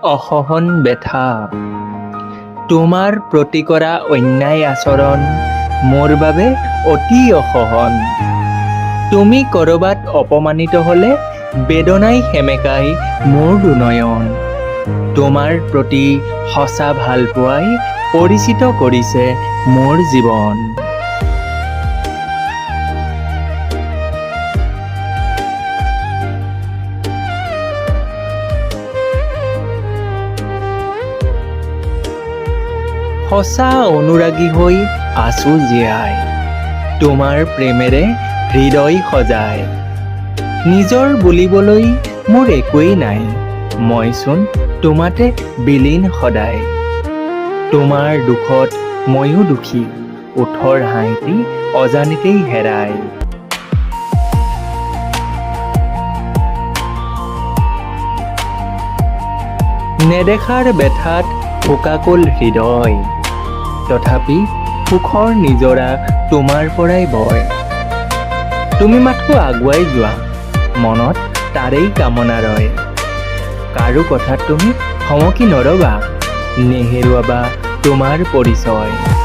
অসহন ব্যথা। তোমাৰ প্ৰতি কৰা অন্যায় আচৰণ মোৰ বাবে অতি অসহন। তুমি ক'ৰবাত অপমানিত হ'লে বেদনাই সেমেকাই মোৰ দুনয়ন। তোমাৰ প্ৰতি সঁচা ভালপোৱাই পৰিচিত কৰিছে মোৰ জীৱন। সঁচা অনুৰাগী হৈ আছো জীয়াই। তোমাৰ প্ৰেমেৰে হৃদয় সজাই। নিজৰ বুলিবলৈ মোৰ একোৱেই নাই। মইচোন তোমাতে বিলীন সদায়। তোমাৰ দুখত ময়ো দুখী। ওঠৰ হাঁহিটি অজানিতেই হেৰাই। নেদেখাৰ বেথাত শোকাকুল হৃদয়। তথাপি সুখৰ নিজৰা তোমাৰ পৰাই বয় তুমি মাথো আগুৱাই যোৱা, মনত তাৰেই কামনা ৰয়। কাৰো কথাত তুমি সমকি নৰবা, নেহেৰুৱাবা তোমাৰ পৰিচয়।